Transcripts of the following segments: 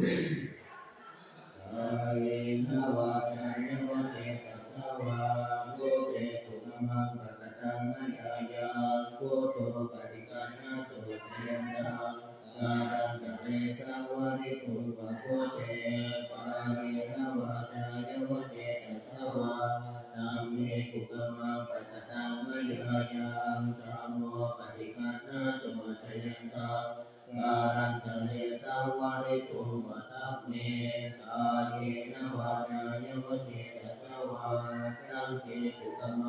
Yeah. with them.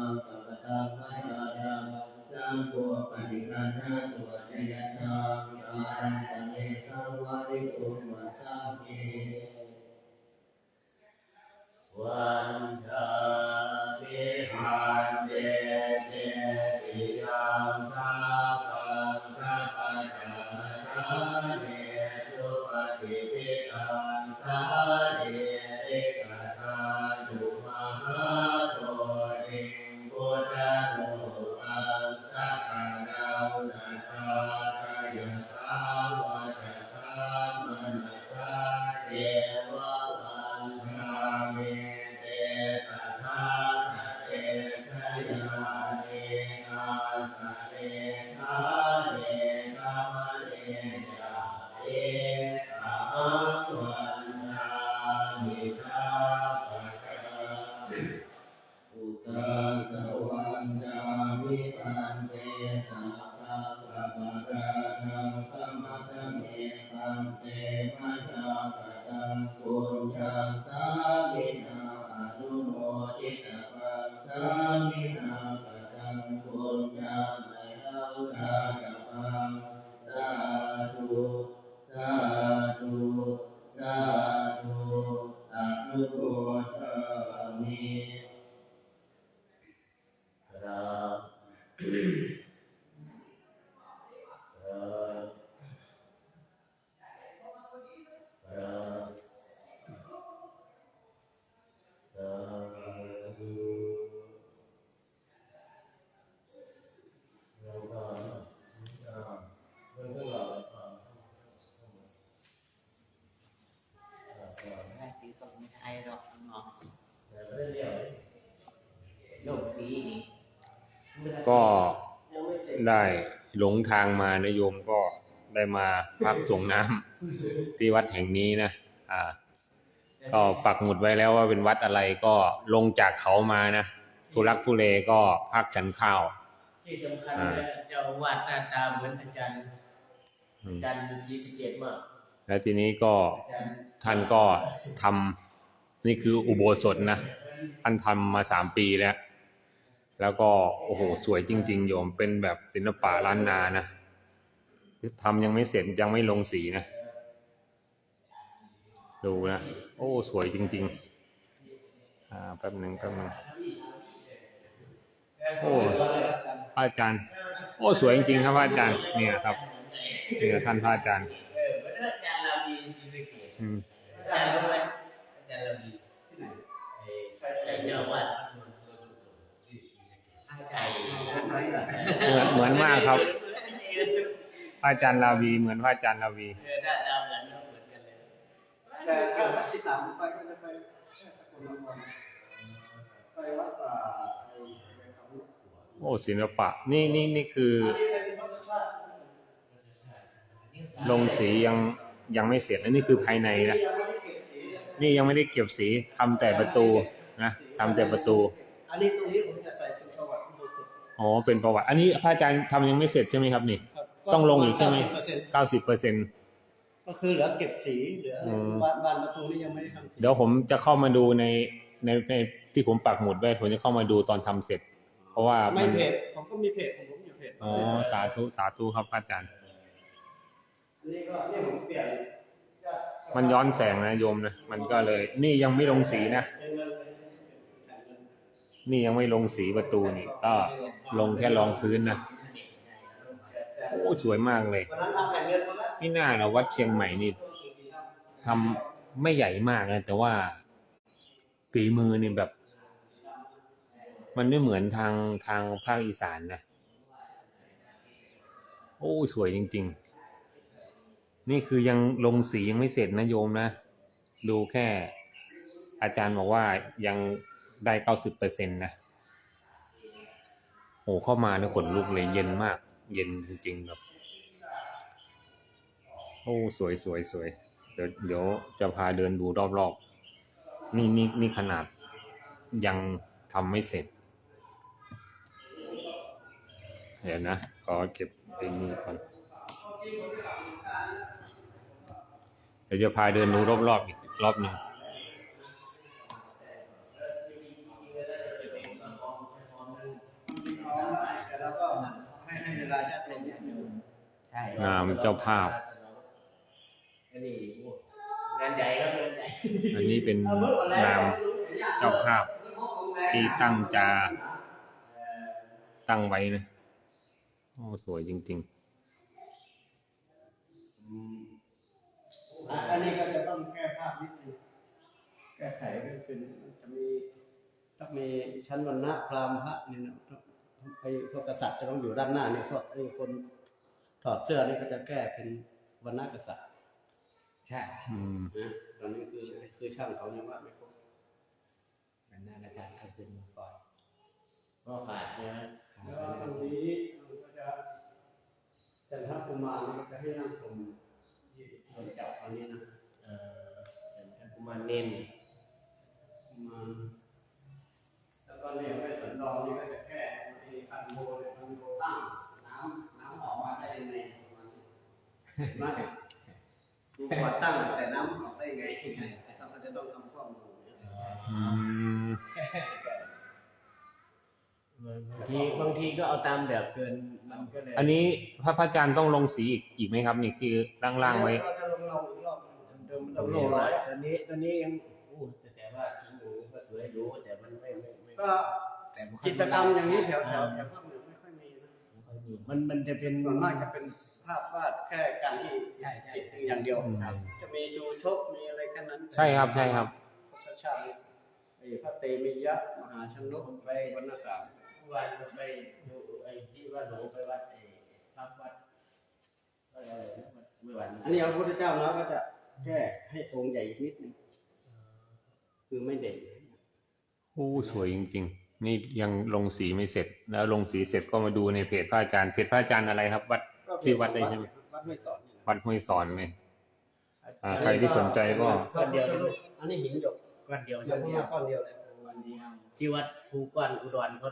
Thank you. ได้หลงทางมานะโยมก็ได้มาพักส่งน้ำที่วัดแห่งนี้นะอ่า ก็ปักหมุดไว้แล้วว่าเป็นวัดอะไรก็ลงจากเขามานะทุลักทุเลก็พักฉันข้าว ที่สำคัญเจ้าวัดหน้าตาเหมือนอาจารย์อาจารย์ศรีสเกตมากแล้วทีนี้ก็ท่านก็ทำนี่คืออุโบสถนะท่านทำมาสามปีแล้ว แล้วก็โอ้โหสวยจริง ๆ โยมเป็นแบบศิลปะล้านนานะทำยังไม่เสร็จยังไม่ลงสีนะ ดูนะ โอ้ สวยจริง ๆ อ่าแป๊บหนึ่งแป๊บหนึ่งโอ้พระอาจารย์ โอ้ สวยจริงๆครับพระอาจารย์ เนี่ยครับเนี่ยท่านพระอาจารย์เออเหมือนอาจารย์ลาบีซีสะเกตอืมอาจารย์รู้ไหมอาจารย์ลาบีที่ไหนไอ้เจ้าวาดที่ศรีสะเกษไก่ เหมือนเหมือนมากครับพระอาจารย์ลาวีเหมือนพระอาจารย์ลาวีเออหน้าตาเหมือนเหมือนกันเลยแต่ถ้าวัดที่สามไปก็จะไปสกลนครไปวัดป่าโอ้ศิลปะ นี่นี่นี่คือ ลงสียังยังไม่เสร็จนนี้คือภายในนะนี่ยังไม่ได้เก็บสีทำแต่ประตูนะทำแต่ประตูอันนี้ตรงนี้ผมจะใส่ อ๋อเป็นประวัติ อันนี้พระอาจารย์ทำยังไม่เสร็จใช่ไหมครับนี่ ครับต้องลงอีกใช่ไหม90%เก้าสิบเปอร์เซ็นต์ก็คือเหลือเก็บสีเหลืออะไรอืมบานบานประตูนี่ยังไม่ได้ทำสีเดี๋ยวผมจะเข้ามาดูในในในที่ผมปักหมุดไว้ผมจะเข้ามาดูตอนทำเสร็จ เพราะว่าไม่มันเพจผมก็มีเพจของผมอยู่เพจอ๋อสาธุสาธุครับพระอาจารย์ อันนี้ก็เนี่ยผมเปลี่ยนมันย้อนแสงนะโยมนะมันก็เลย นี่ยังไม่ลงสีนะ เป็นเงินเลย นี่ยังไม่ลงสีประตูนี่ก็ลงแค่รองพื้นนะโอ้สวยมากเลยนี่น่าเราวัดเชียงใหม่นี่ทำไม่ใหญ่มากนะแต่ว่าฝีมือเนี่ยแบบ มันไม่เหมือนทางทางภาคอีสานนะโอ้สวยจริง ๆ นี่คือยังลงสียังไม่เสร็จนะโยมนะ ดูแค่อาจารย์บอกว่ายัง ได้เก้าสิบเปอร์เซ็นต์นะโอ้เข้ามาแล้วขนลุกเลยเย็นมาก เย็นจริงๆแบบโอ้สวยสวยสวยเดี๋ยวเดี๋ยวจะพาเดินดูรอบๆ นี่นี่นี่ขนาดยังทำไม่เสร็จ เดี๋ยวนะขอเก็บไอ้นี่ก่อนเดี๋ยวจะพาเดินดูรอบๆอีกรอบหนึ่ง แต่เราก็ให้ให้เวลาญาติโยมญาติโยม ใช่ งามเจ้าภาพอันนี้งานใหญ่ครับงานใหญ่อันนี้เป็นนามเจ้าภาพที่ตั้งใจะตั้งไว้นะโอ้สวยจริง อันนี้ก็จะต้องแก้ภาพนิดนึงแก้ไขก็เป็นจะมีต้องมีชั้นวรรณะพราหมณ์พระนี่นะไอ้พวกกษัตริย์จะต้องอยู่ด้านหน้าเนี่ยพวกไอ้คน ถอดเสื้อนี่ก็จะแก้เป็นวรรณะกษัตริย์ใช่ๆอืม นะตอนนี้คือคือช่างเขายังว่าไม่ครบมันน่าจะเอาขึ้นมาก่อนก็ขาดใช่ไหมขาดแล้วไปตแล้รวงนี้มันก็จะจันทกุมารนี่ก็จะให้นั่งชมที่บนจับอันนี้นะเอ่อเป็นกุมารเน้นกุมารแล้วก็เนี่ยไม่สันดอนนี่ก็จะแก้ไอ้คันโบเนี่ยคันโบตั้งน้ำ ไม่ดูขวดตั้งแต่น้ำออกได้ยังไงเราก็จะต้องทำข้อมูลอืมบางทีบางทีก็เอาตามแบบเกินมันก็เลยอันนี้พระพระอาจารย์ต้องลงสีอีกอีกไหมครับ นี่คือล่างๆไว้ เราจะลงเราอีกรอบเดิมตรเรางลนี้งร้ร้ออยยตอนนี้ตอนนี้ยังอู้แต่แต่ว่าสีหมูก็สวยรู้แต่มันไม่ไม่ไม่ก็แต่ไม่ค่อกิจกรรมอย่างนี้แถวแถวแถวภาค ม่ค่อยมีมันมันจะเป็นส่วนมากจะเป็นภาพวาดแค่การที่ใช่ใช่ สิทธิ์อย่างเดียวอืมครับ จะมีจูชกมีอะไรแค่นั้นใช่ครับใช่ครับพระชาตินี่ไอ้พระเตมียะมหาชนกไปวรรณสามเมื่อวานก็ไปดูไอ้ที่ว่าหลวงไปวัดไอ้ภาพวัดอะไรนะวัดเมื่อวานอันนี้เอาพระพุทธเจ้านะก็จะแก้ให้องค์ใหญ่นิดนึงคือไม่เด่น โอ้สวยจริงๆ นี่ยังลงสีไม่เสร็จ แล้วลงสีเสร็จก็มาดูในเพจพระอาจารย์เพจพระอาจารย์อะไรครับ วัดก็ที่วัดได้ใช่ไหมวัดห้วยสอนนี่นะวัดห้วยสอนเลยอ่าใครที่สนใจก็ก้อนเดียวนะอันนี้หินหยกก้อนเดียวเดีใช่ยวไหมนี้ก้อนเดียวเลยวันเดียวที่วัดภูก้อนอุดรเขา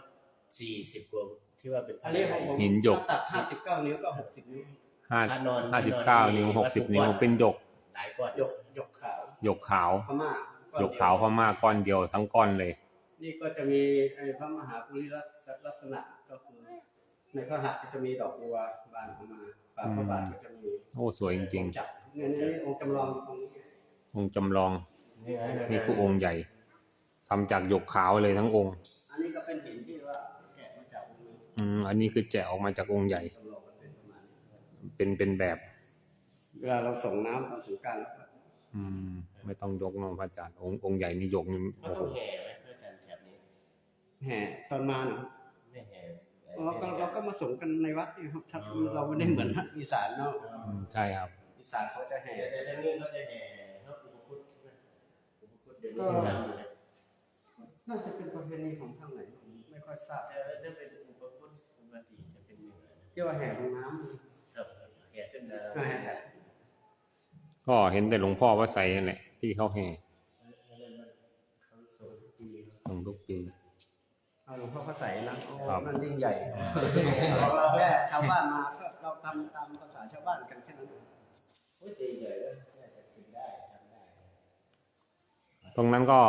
สี่สิบกว่าที่ว่าเป็นอันนี้ของผมหินหยกตัดห้าสิบเก้านิ้วก็หกสิบนิ้วห้าพระนอนห้าสิบเก้านิ้วหกสิบนิ้วเป็นหยกหลายก้อนหยกหยกขาวหยกขาวพม่าหยกขาวพม่าก้อนเดียวทั้งก้อนเลยพ นี่ก็จะมีไอ้พระมหาปุริลักษณะก็คือในพระหัตถ์ก็จะมีดอกบัวบานออกมาฝาพระบาทก็จะมีโอ้สวยจริงองค์จักรเนี่ยนี่องค์จำลองตรงนี้ๆองค์จำลองนี่ไงนี่คือองค์ใหญ่ทำจากหยกขาวเลยทั้งองค์ อันนี้ก็เป็นหินที่ว่าแกะมาจากองค์นี้อืมอันนี้คือแจกออกมาจากองค์ใหญ่จำลองมันเป็นประมาณนี้เป็นเป็นแบบ เวลาเราส่งน้ำตอนสงกรารแล้วก็อืม ไม่ต้องยกเน้องพระอาจารย์องค์องค์ใหญ่นี่ยกนี่เขาโอ้ต้องโห แห่ตอนมาเนาะไม่แห่อ๋อก็เราก็มาส่งกันในวัดนี่ครับถ้าเราไม่ได้เหมือนอีสานเนาะอืมใช่ครับ อีสานเขาจะแห่แต่แต่ทางนี้เขาจะแห่เขาอุปคุตใช่ไหมอุปคุตเดี๋ยวนี้เขาทำอยู่นะน่าจะเป็นประเพณีของทางไหนผมไม่ค่อยทราบแต่ถ้าเป็นอุปคุตปกติจะเป็นเหนือนะที่ว่าแห่ลงน้ำครับแห่ขึ้นมาก็แห่แห่ก็เห็นแต่หลวงพ่อว่าใส่นั่นแหละที่เขาแห่เขาส่งทุกปี หลวงพ่อพระใสนะโอ้ครับมันยิ่งใหญ่เราแค่ชาวบ้านมาก็เราทำตามภาษาชาวบ้านกันแค่นั้นเองโอ้ยตีใหญ่เลยน่าจะถึงได้ทำได้ตรงนั้นก็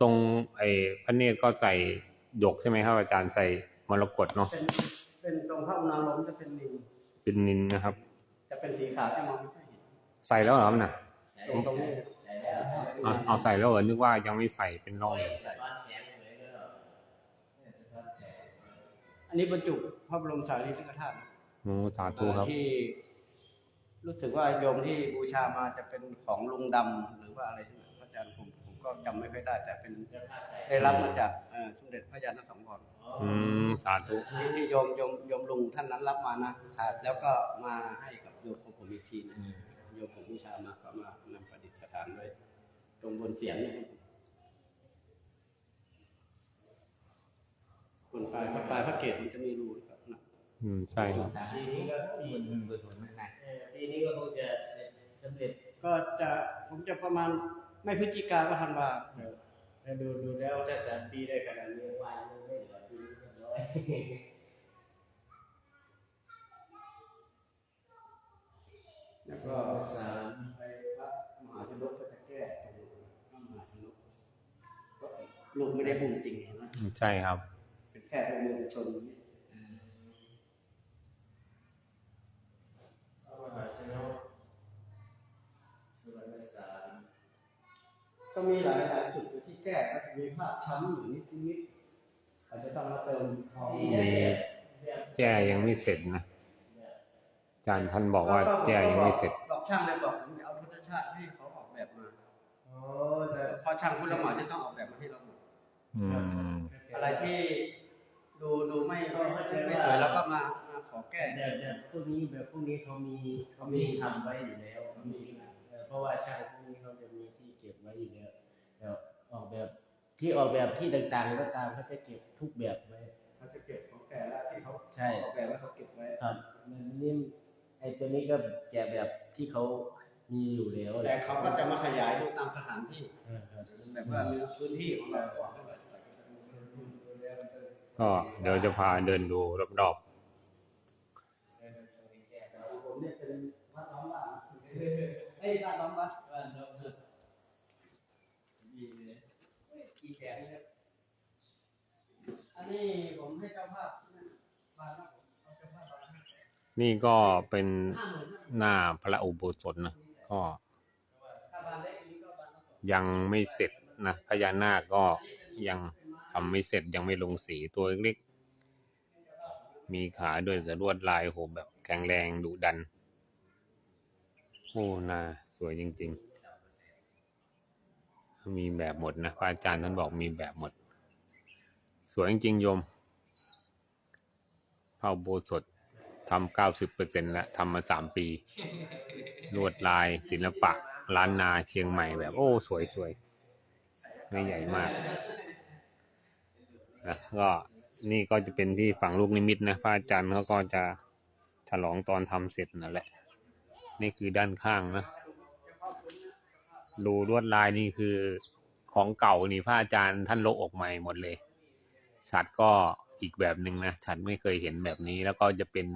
ตรงไอ้พระเนตรก็ใส่หยกใช่ไหมครับอาจารย์ใส่มรกตเนาะเป็นเป็นตรงพระอุณาโลมจะเป็นนินเป็นนินนะครับ จะเป็นสีขาวที่มองไม่ค่อยเห็นใส่แล้วเหรอครับน่ะใส่ตรงตรงนี้ใส่แล้วเอาเอาใส่แล้วเหรอนึกว่ายังไม่ใส่เป็นร่องโอ้ยสะท้อนแสงสวยก็เนี่ยสะท้อนแสง อันนี้บรรจุพระบรมสารีริกธาตุโอ้สาธุครับ ที่ รู้สึกว่าโยมที่บูชามาจะเป็นของลุงดำหรือว่าอะไรที่พระอาจารย์ผมผมก็จำไม่ค่อยได้ แต่เป็นเจ้าภาพใส่ได้รับมาจากเอ่อสมเด็จพระยาณสังวร อืมสาธุ ที่ที่โยมโยมโยมลุงท่านนั้นรับมานะแล้วก็มาให้กับโยมของผมอีกทีหนึงโยมของบูชามาก็มานำประดิษฐานไว้ตรงบนเสียงนี่ค บบนปลายพระปลายพระเกศมันจะมีรูนะครับนะอืมใช่ครับปีนี้ก็ปีมันเบิดผลมันนะเออปีนี้ก็คงจะเสร็จสำเร็จ ก็จะผมจะประมาณไม่พฤศจิกาก็ธันวาถ้าดูดูแล้วถ้าสามปีได้ขนาดนี้วันนึงไม่เหลือปีนี้เรียบร้อยแล้วก็สามไปพระมหาชนกก็จะแก้ตรงพระมหาชนกก็ลูกไม่ได้บุญจริงเห็นไหมอืมใช่ครับ เป็นแค่เป็นมือชนนี่พระมหาชนกสุวรรณสามก็มีหลายหลายจุดอยู่ที่แก้ก็จะมีภาพช้ำอยู่นิดนิดอาจจะต้องมาเติมทองที่ได้แบบแจ้ยังไม่เสร็จนะอาจารย์ท่านบอกว่าแจ้ยังไม่เสร็จบอกช่างเลยบอกผมจะเอาพุทธชาติให้เขาออกแบบมาโอ้แต่พอช่างพุทธหมอจะต้องออกแบบมาให้เราหมดอืมอะไรที่ ดูดูไม่ไม่ไม่สวยแล้วก็มามาขอแก้แบบแบบพวกนี้แบบพวกนี้เขามีเขามีทำไว้อยู่แล้วเขามีเออเพราะว่าช่างพวกนี้เขาจะมีที่เก็บไว้อยู่แล้วแล้วออกแบบที่ออกแบบที่ต่างๆก็ตามเขาจะเก็บทุกแบบไว้เขาจะเก็บของแก่แล้วที่เขาใช่ออกแบบว่าเขาเก็บไว้ครับมันนี่ไอ้ตัวนี้ก็แกะแบบที่เขามีอยู่แล้วแต่เขาก็จะมาขยายดูตามสถานที่เออครับแบบว่ามีพื้นที่ของเรา ก็เดี๋ยวจะพาเดินดูรอบผมเนี่ยเป็นวัดล้อบ้านเอ้ยพระสองบ้านกันเถอะกี่แสนเนี่ยอันนี้ผมให้จ้าภาพบ้านนะผมเอาเจ้าภาพบ้านๆนี่ก็เป็นหน้าพระอุโบสถนะก็ยังไม่เสร็จนะพญานาคก็ยัง ทำไม่เสร็จยังไม่ลงสีตัวเล็กๆ มีขาด้วยแต่ลวดลายโหแบบแข็งแรงดุดัน โอ้นาสวยจริง ๆ มีแบบหมดนะพระอาจารย์ท่านบอกมีแบบหมด สวยจริงๆโยมพระอุโบสถทำเก้าสิบเปอร์เซ็นแล้วทำมาสามปี ลวดลายศิลปะ ล้านนาเชียงใหม่แบบ โอ้ สวยสวยไม่ใหญ่มาก นะก็นี่ก็จะเป็นที่ฝั่งลูกนิมิตนะพระอาจารย์เขาก็จะฉลองตอนทำเสร็จนั่นแหละ นี่คือด้านข้างนะดูลวดลายนี่คือของเก่านี่พระอาจารย์ท่านโลออกใหม่หมดเลยฉัดก็อีกแบบหนึ่งนะฉันไม่เคยเห็นแบบนี้แล้วก็จะเป็น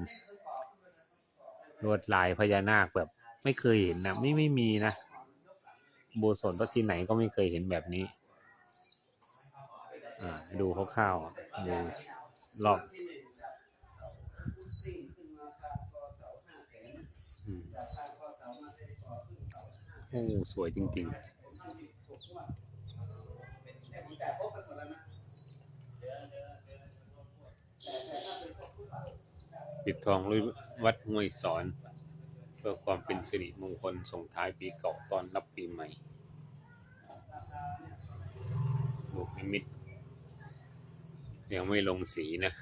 ลวดลายพญานาคแบบ ไม่เคยเห็นนะไม่ไม่มีนะโบสถ์วัดที่ไหนก็ไม่เคยเห็นแบบนี้ ดูคร่าวๆดูรอบที่หนึ่งจากเสาข้าคานคอเสาห้าแสนอืมจากคานคอเสามาได้คอขึ้นเสาห้าแสนโอ้สวยจริงจรบไปหมดแล้วนะเดี๋ยวเดี๋ยวเดี๋ยวแต่แต่ถ้าเป็นพวกผู้หลักๆปิดทองด้วยวัดห้วยสอน เพื่อความเป็นสิริมงคลส่งท้ายปีเก่าตอนรับปีใหม่ลูกนิมิต ยังไม่ลงสีนะ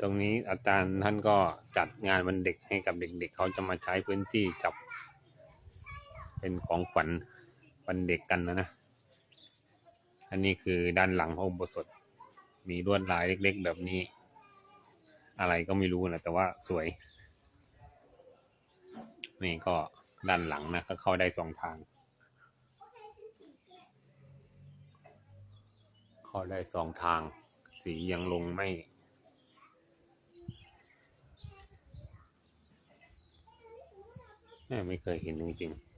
ตรงนี้อาจารย์ท่านก็จัดงานวันเด็กให้กับเด็กๆเขาจะมาใช้พื้นที่จับ เป็นของขวัญวันเด็กกันนะนะ อันนี้คือด้านหลังพระอุโบสถ มีลวดลายเล็กๆแบบนี้ อะไรก็ไม่รู้นะแต่ว่าสวย นี่ก็ ด้านหลังนะก็เข้าได้สองทาง เข้าได้สองทาง สียังลงไม่ไม่เคยเห็นจริงๆ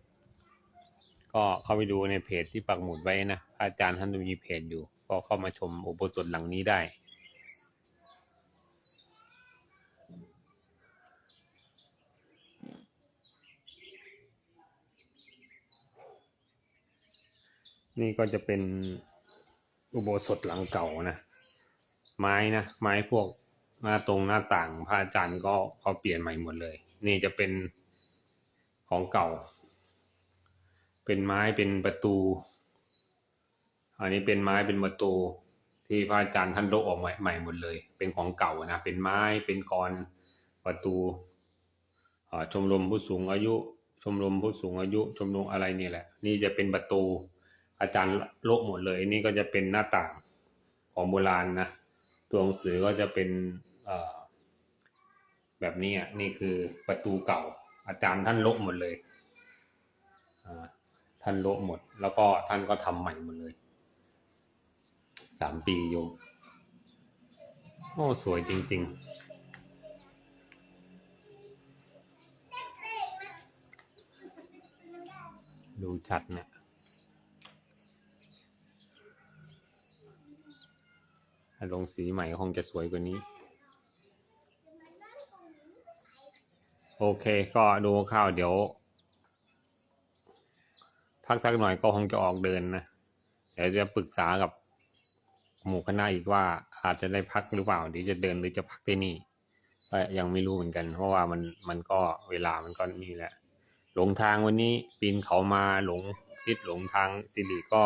ก็เข้าไปดูในเพจที่ปักหมุดไว้นะพระอาจารย์ท่านมีเพจอยู่ ก็เข้ามาชมอุโบสถหลังนี้ได้ นี่ก็จะเป็นอุโบสถหลังเก่านะ ไม้นะ ไม้พวกหน้าตรงหน้าต่างพระอาจารย์ก็เขาเปลี่ยนใหม่หมดเลย นี่จะเป็นของเก่า เป็นไม้เป็นประตู อันนี้เป็นไม้เป็นประตู ที่พระอาจารย์ท่านโลกออกใหม่ใหม่หมดเลย เป็นของเก่านะ เป็นไม้เป็นกรประตูชมรมผู้สูงอายุ ชมรมผู้สูงอายุ ชมรมอะไรนี่แหละ นี่จะเป็นประตู อาจารย์โลกหมดเลย นี่ก็จะเป็นหน้าต่างของโบราณนะตัวหนังสือก็จะเป็นแบบนี้อะนี่คือประตูเก่า อาจารย์ท่านละหมดเลยท่านละหมด แล้วก็ท่านก็ทำใหม่หมดเลยสามปีโยมโอ้สวยจริง ๆดูชัดเนี่ย ถ้าลงสีใหม่คงจะสวยกว่านี้ โอเคก็ดูข้าวเดี๋ยว พักสักหน่อยก็คงจะออกเดินนะ เดี๋ยวจะปรึกษากับหมู่คณะอีกว่าอาจจะได้พักหรือเปล่าเดี๋ยวจะเดินหรือจะพักที่นี่ก็ยังไม่รู้เหมือนกัน เพราะว่ามันมันก็เวลามันก็นี่แหละ หลงทางวันนี้ปีนเขามาหลงทิศหลงทางสิริก็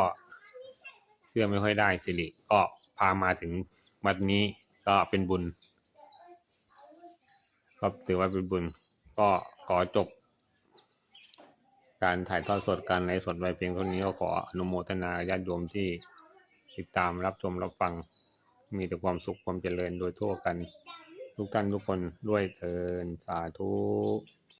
เชื่อไม่ค่อยได้สิริก็ พามาถึงวัดนี้ก็เป็นบุญก็ถือว่าเป็นบุญ ก็ขอจบ การถ่ายทอดสดการไลฟ์สดไว้เพียงเท่านี้ก็ขออนุโมทนาญาติโยมที่ติดตามรับชมรับฟัง มีแต่ความสุขความเจริญโดยทั่วกัน ทุกท่านทุกคนด้วยเทินสาธุ